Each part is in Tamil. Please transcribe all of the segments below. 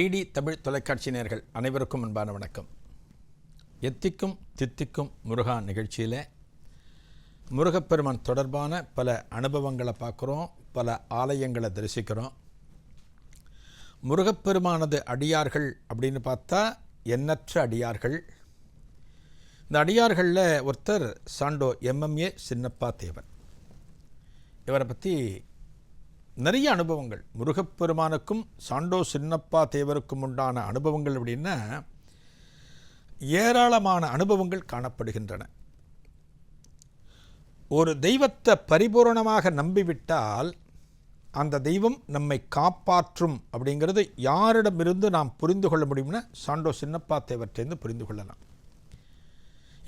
டிடி தமிழ் தொலைக்காட்சி நேர்கள் அனைவருக்கும் அன்பான வணக்கம். எத்திக்கும் தித்திக்கும் முருகா நிகழ்ச்சியில் முருகப்பெருமான் தொடர்பான பல அனுபவங்களை பார்க்குறோம் பல ஆலயங்களை தரிசிக்கிறோம். முருகப்பெருமானது அடியார்கள் அப்படின்னு பார்த்தா எண்ணற்ற அடியார்கள். இந்த அடியார்களில் ஒருத்தர் சாண்டோ எம்எம்ஏ சின்னப்பா தேவன் இவரை பற்றி நிறைய அனுபவங்கள். முருகப்பெருமானுக்கும் சாண்டோ சின்னப்பா தேவருக்கும் உண்டான அனுபவங்கள் அப்படின்னா ஏராளமான அனுபவங்கள் காணப்படுகின்றன. ஒரு தெய்வத்தை பரிபூரணமாக நம்பிவிட்டால் அந்த தெய்வம் நம்மை காப்பாற்றும் அப்படிங்கிறது யாரிடமிருந்து நாம் புரிந்து கொள்ள முடியும்னா சாண்டோ சின்னப்பா தேவர்கிட்டேருந்து புரிந்து கொள்ளலாம்.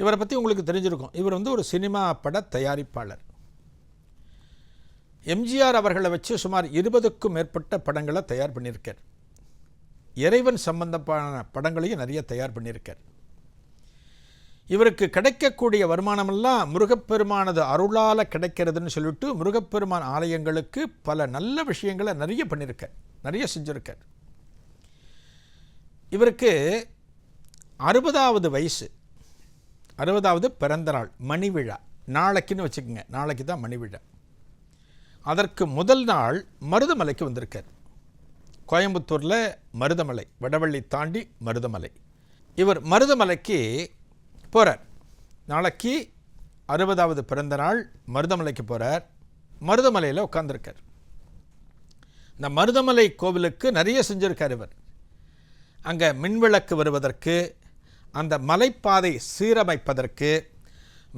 இவரை பற்றி உங்களுக்கு தெரிஞ்சிருக்கும். இவர் வந்து ஒரு சினிமா பட தயாரிப்பாளர். எம்ஜிஆர் அவர்களை வச்சு சுமார் இருபதுக்கும் மேற்பட்ட படங்களை தயார் பண்ணியிருக்கார். இறைவன் சம்பந்தமான படங்களையும் நிறைய தயார் பண்ணியிருக்கார். இவருக்கு கிடைக்கக்கூடிய வருமானமெல்லாம் முருகப்பெருமானது அருளால் கிடைக்கிறதுன்னு சொல்லிட்டு முருகப்பெருமான் ஆலயங்களுக்கு பல நல்ல விஷயங்களை நிறைய பண்ணியிருக்கார். நிறைய செஞ்சுருக்கார். இவருக்கு அறுபதாவது வயசு. அறுபதாவது பிறந்த நாள் மணி விழா நாளைக்குன்னு வச்சுக்கோங்க. நாளைக்கு தான் மணி விழா அதற்கு முதல் நாள் மருதமலைக்கு வந்திருக்கார். கோயம்புத்தூரில் மருதமலை வடவள்ளி தாண்டி மருதமலை. இவர் மருதமலைக்கு போகிறார் நாளைக்கு அறுபதாவது பிறந்த நாள் மருதமலைக்கு போகிறார் மருதமலையில் உட்காந்துருக்கார் இந்த மருதமலை கோவிலுக்கு நிறைய செஞ்சுருக்கார் இவர். அங்கே மின்விளக்கு வருவதற்கு அந்த மலைப்பாதை சீரமைப்பதற்கு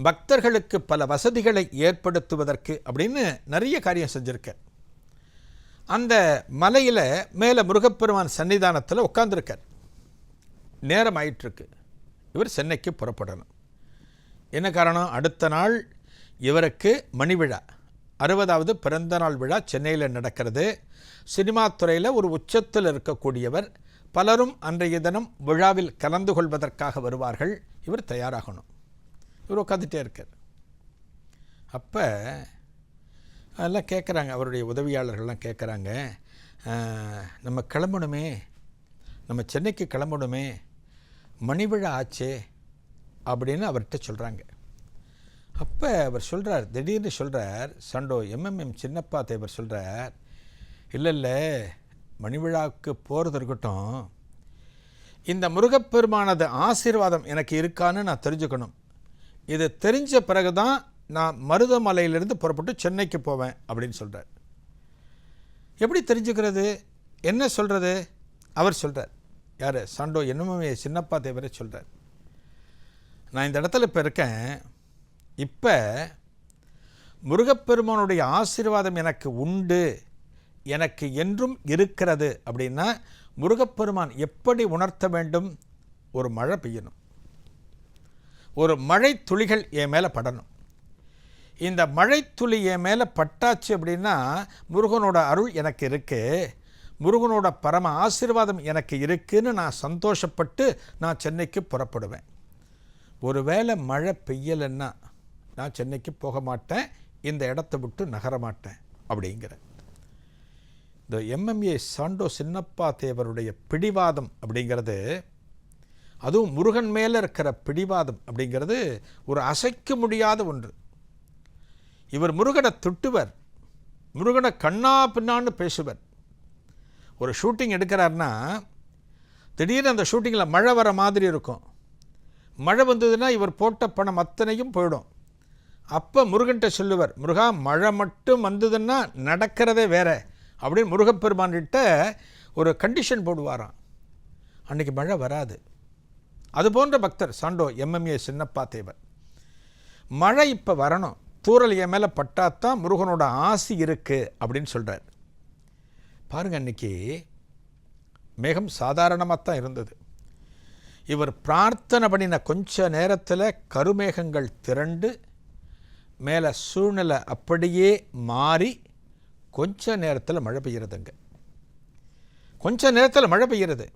பக்தர்களுக்கு பல வசதிகளை ஏற்படுத்துவதற்கு அப்படின்னு நிறைய காரியம் செஞ்சுருக்க அந்த மலையில் மேலே முருகப்பெருமான் சன்னிதானத்தில் உட்காந்துருக்கார் நேரம் ஆயிட்டுருக்கு. இவர் சென்னைக்கு புறப்படணும். என்ன காரணம்? அடுத்த நாள் இவருக்கு மணி விழா. அறுபதாவது பிறந்த நாள் விழா சென்னையில் நடக்கிறது. சினிமா துறையில் ஒரு உச்சத்தில் இருக்கக்கூடியவர். பலரும் அன்றைய தினம் விழாவில் கலந்து கொள்வதற்காக வருவார்கள். இவர் தயாராகணும். இவர் உட்காந்துட்டே இருக்கார். அப்போ அதெல்லாம் கேட்குறாங்க. அவருடைய உதவியாளர்கள்லாம் கேட்குறாங்க. நம்ம கிளம்பணுமே. நம்ம சென்னைக்கு கிளம்பணுமே. மணிவிழா ஆச்சே அப்படின்னு அவர்கிட்ட சொல்கிறாங்க. அப்போ அவர் சொல்கிறார் திடீர்னு சொல்கிறார் சண்டோ எம்எம்எம் சின்னப்பா தேவர் சொல்கிறார் இல்லை இல்லை மணிவிழாவுக்கு போகிறது இருக்கட்டும். இந்த முருகப்பெருமானது ஆசீர்வாதம் எனக்கு இருக்கான்னு நான் தெரிஞ்சுக்கணும். இது தெரிஞ்ச பிறகு தான் நான் மருதமலையிலிருந்து புறப்பட்டு சென்னைக்கு போவேன் அப்படின்னு சொல்கிறார் எப்படி தெரிஞ்சுக்கிறது? என்ன சொல்கிறது அவர் சொல்கிறார் யார்? சாண்டோ என்னமே சின்னப்பா தேவரே சொல்கிறார் நான் இந்த இடத்துல இப்போ இருக்கேன். இப்போ முருகப்பெருமானுடைய ஆசீர்வாதம் எனக்கு உண்டு. எனக்கு என்றும் இருக்கிறது அப்படின்னா முருகப்பெருமான் எப்படி உணர்த்த வேண்டும்? ஒரு மழை பெய்யணும். ஒரு மழை துளிகள் என் மேலே படணும். இந்த மழை துளி என் மேலே பட்டாச்சு அப்படின்னா முருகனோட அருள் எனக்கு இருக்குது முருகனோட பரம ஆசீர்வாதம் எனக்கு இருக்குதுன்னு நான் சந்தோஷப்பட்டு நான் சென்னைக்கு புறப்படுவேன். ஒருவேளை மழை பெய்யலைன்னா நான் சென்னைக்கு போக மாட்டேன் இந்த இடத்த விட்டு நகர மாட்டேன் அப்படிங்கிற இந்த எம்எம்ஏ சாண்டோ சின்னப்பா தேவருடைய பிடிவாதம் அப்படிங்கிறது அதுவும் முருகன் மேலே இருக்கிற பிடிவாதம் அப்படிங்கிறது ஒரு அசைக்க முடியாத ஒன்று. இவர் முருகனை திட்டுவர் முருகனை கண்ணா பின்னான்னு பேசுவர். ஒரு ஷூட்டிங் எடுக்கிறார்னா திடீர்னு அந்த ஷூட்டிங்கில் மழை வர மாதிரி இருக்கும். மழை வந்ததுன்னா இவர் போட்ட பணம் அத்தனையும் போயிடும். அப்போ முருகன்கிட்ட சொல்லுவார் முருகா மழை மட்டும் வந்ததுன்னா நடக்கிறதே வேற அப்படின்னு முருகப்பெருமான்கிட்ட ஒரு கண்டிஷன் போடுவாராம். அன்றைக்கி மழை வராது. அது போன்ற பக்தர் சாண்டோ எம்எம்ஏ சின்னப்பா தேவர். மழை இப்போ வரணும். தூரல் என் மேலே பட்டாத்தான் முருகனோட ஆசி இருக்குது அப்படின்னு சொல்கிறார் பாருங்கள் அன்றைக்கி மேகம் சாதாரணமாக தான் இருந்தது. இவர் பிரார்த்தனை பண்ணின கொஞ்ச நேரத்தில் கருமேகங்கள் திரண்டு மேலே சூழ்நிலை அப்படியே மாறி கொஞ்ச நேரத்தில் மழை பெய்கிறதுங்க கொஞ்ச நேரத்தில் மழை பெய்கிறது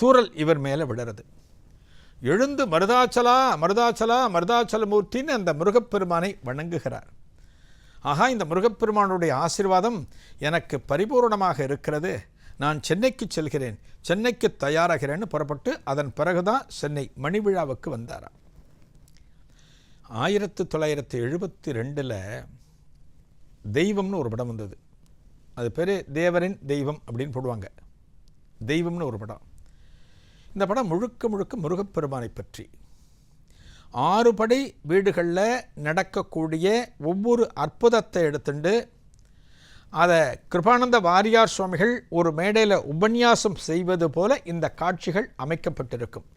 தூரல் இவர் மேலே விடுறது எழுந்து மருதாச்சலா மருதாச்சலா மருதாச்சலமூர்த்தின்னு அந்த முருகப்பெருமானை வணங்குகிறார். ஆகா இந்த முருகப்பெருமானுடைய ஆசீர்வாதம் எனக்கு பரிபூர்ணமாக இருக்கிறது. நான் சென்னைக்கு செல்கிறேன் சென்னைக்கு தயாராகிறேன்னு புறப்பட்டு அதன் பிறகுதான் சென்னை மணி விழாவுக்கு வந்தாராம். ஆயிரத்து தொள்ளாயிரத்தி எழுபத்தி ரெண்டில் தெய்வம்னு ஒரு படம் வந்தது. அது பேர் தேவரின் தெய்வம் அப்படின்னு போடுவாங்க. தெய்வம்னு ஒரு படம். இந்த படம் முழுக்க முழுக்க முருகப்பெருமானை பற்றி. ஆறுபடை வீடுகளில் நடக்கக்கூடிய ஒவ்வொரு அற்புதத்தை எடுத்துண்டு அதை கிருபானந்த வாரியார் சுவாமிகள் ஒரு மேடையில் உபன்யாசம் செய்வது போல இந்த காட்சிகள் அமைக்கப்பட்டிருக்கும்.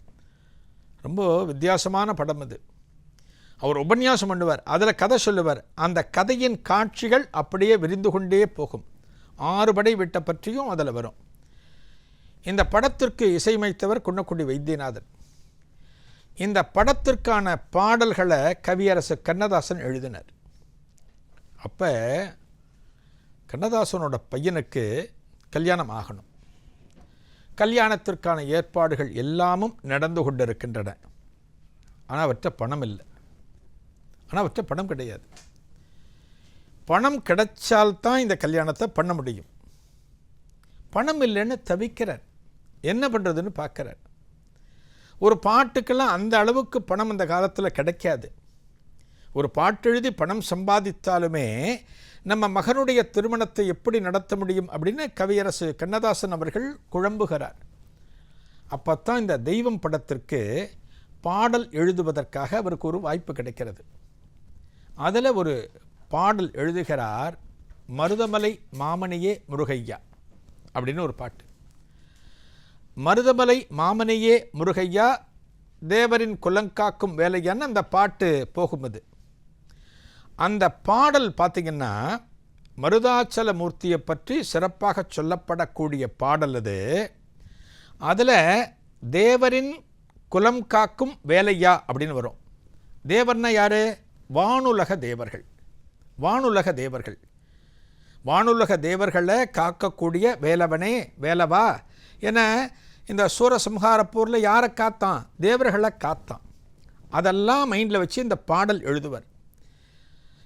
ரொம்ப வித்தியாசமான படம் இது அவர் உபன்யாசம் பண்ணுவார் அதில் கதை சொல்லுவார். அந்த கதையின் காட்சிகள் அப்படியே விரிந்து கொண்டே போகும். ஆறு படை பற்றியும் அதில் வரும். இந்த படத்திற்கு இசையமைத்தவர் குன்னக்குடி வைத்தியநாதன். இந்த படத்திற்கான பாடல்களை கவியரசு கண்ணதாசன் எழுதினார். அப்போ கண்ணதாசனோட பையனுக்கு கல்யாணம் ஆகணும். கல்யாணத்திற்கான ஏற்பாடுகள் எல்லாமும் நடந்து கொண்டிருக்கின்றன. ஆனால் அவற்ற பணம் இல்லை. ஆனால் அவற்ற பணம் கிடையாது. பணம் கிடைச்சால்தான் இந்த கல்யாணத்தை பண்ண முடியும். பணம் இல்லைன்னு தவிக்கிறார். என்ன பண்ணுறதுன்னு பார்க்குறார். ஒரு பாட்டுக்கெல்லாம் அந்த அளவுக்கு பணம் அந்த காலத்தில் கிடைக்காது. ஒரு பாட்டு எழுதி பணம் சம்பாதித்தாலுமே நம்ம மகனுடைய திருமணத்தை எப்படி நடத்த முடியும் அப்படின்னு கவியரசு கண்ணதாசன் அவர்கள் குழம்புகிறார். அப்போ தான் இந்த தெய்வம் படத்திற்கு பாடல் எழுதுவதற்காக அவருக்கு ஒரு வாய்ப்பு கிடைக்கிறது. அதில் ஒரு பாடல் எழுதுகிறார் மருதமலை மாமணியே முருகையா அப்படின்னு ஒரு பாட்டு. மருதமலை மாமனையே முருகையா தேவரின் குலங்காக்கும் வேலையான்னு அந்த பாட்டு போகும் அது அந்த பாடல் பார்த்திங்கன்னா மருதாச்சல மூர்த்தியை பற்றி சிறப்பாக சொல்லப்படக்கூடிய பாடல் அது. அதில் தேவரின் குலம் காக்கும் வேலையா அப்படின்னு வரும். தேவர்னா யார்? வானுலக தேவர்கள். வானுலக தேவர்கள். வானுலக தேவர்களை காக்கக்கூடிய வேலவனே வேலவா என இந்த சூரசம்ஹாரப்பூரில் யாரை காத்தான்? தேவர்களை காத்தான். அதெல்லாம் மைண்டில் வச்சு இந்த பாடல் எழுதுவர்.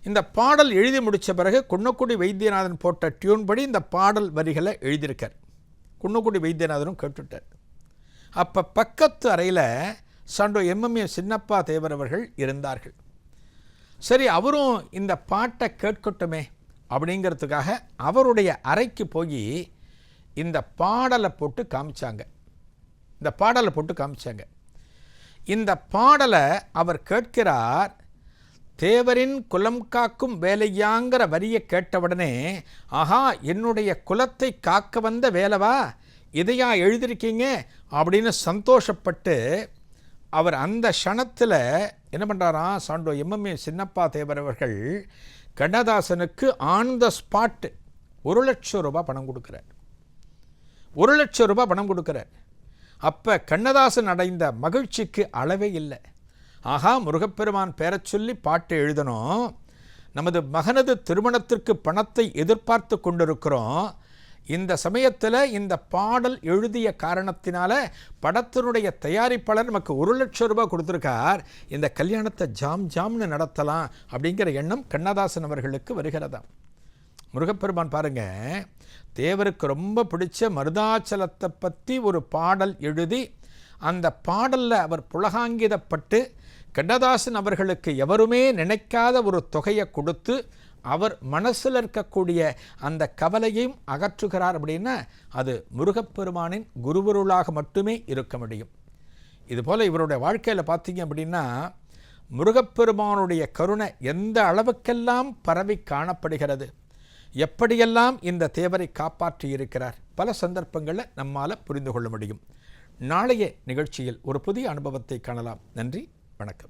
இந்த பாடல் எழுதி முடித்த பிறகு குன்னக்குடி வைத்தியநாதன் போட்ட டியூன் படி இந்த பாடல் வரிகளை எழுதியிருக்கார். குன்னக்குடி வைத்தியநாதனும் கேட்டுட்டார். அப்போ பக்கத்து அறையில் சண்டோ எம்எம்ஏ சின்னப்பா தேவர் அவர்கள் இருந்தார்கள். சரி அவரும் இந்த பாட்டை கேட்கட்டுமே அப்படிங்கிறதுக்காக அவருடைய அறைக்கு போய் இந்த பாடலை போட்டு காமிச்சாங்க. இந்த பாடலை போட்டு காமிச்சாங்க. இந்த பாடலை அவர் கேட்கிறார் தேவரின் குலம் காக்கும் வேலையாங்கிற வரியை கேட்டவுடனே ஆஹா என்னுடைய குலத்தை காக்க வந்த வேலவா? இதையா எழுதியிருக்கீங்க? அப்படின்னு சந்தோஷப்பட்டு அவர் அந்த க்ஷணத்தில் என்ன பண்ணுறாராம் சாண்டோ எம்எம்ஏ சின்னப்பா தேவர் அவர்கள் கண்ணதாசனுக்கு ஆன் த ஸ்பாட்டு ஒரு லட்சம் ரூபாய் பணம் கொடுக்குறார். ஒரு லட்சம் ரூபாய் பணம் கொடுக்குறார். அப்போ கண்ணதாசன் அடைந்த மகிழ்ச்சிக்கு அளவே இல்லை. ஆகா முருகப்பெருமான் பேரச் சொல்லி பாட்டு எழுதணும். நமது மகனது திருமணத்திற்கு பணத்தை எதிர்பார்த்து கொண்டிருக்கிறோம். இந்த சமயத்தில் இந்த பாடல் எழுதிய காரணத்தினால படத்தினுடைய தயாரிப்பாளர் நமக்கு ஒரு லட்சம் ரூபாய் கொடுத்துருக்கார். இந்த கல்யாணத்தை ஜாம் ஜாம்னு நடத்தலாம் அப்படிங்கிற எண்ணம் கண்ணதாசன் அவர்களுக்கு வருகிறதாம். முருகப்பெருமான் பாருங்க தேவருக்கு ரொம்ப பிடிச்ச மருதாச்சலத்தை பற்றி ஒரு பாடல் எழுதி அந்த பாடலில் அவர் புலகாங்கிதப்பட்டு கண்ணதாசன் அவர்களுக்கு எவருமே நினைக்காத ஒரு தொகையை கொடுத்து அவர் மனசில் இருக்கக்கூடிய அந்த கவலையையும் அகற்றுகிறார் அப்படின்னா அது முருகப்பெருமானின் குருவருளாக மட்டுமே இருக்க முடியும். இதுபோல் இவருடைய வாழ்க்கையில் பார்த்தீங்க அப்படின்னா முருகப்பெருமானுடைய கருணை எந்த அளவுக்கெல்லாம் பரவி காணப்படுகிறது? எப்படியெல்லாம் இந்த தேவரை காப்பாற்றி இருக்கிறார்? பல சந்தர்ப்பங்களில் நம்மால் புரிந்து கொள்ள முடியும். நாளைய நிகழ்ச்சியில் ஒரு புதிய அனுபவத்தை காணலாம். நன்றி வணக்கம்.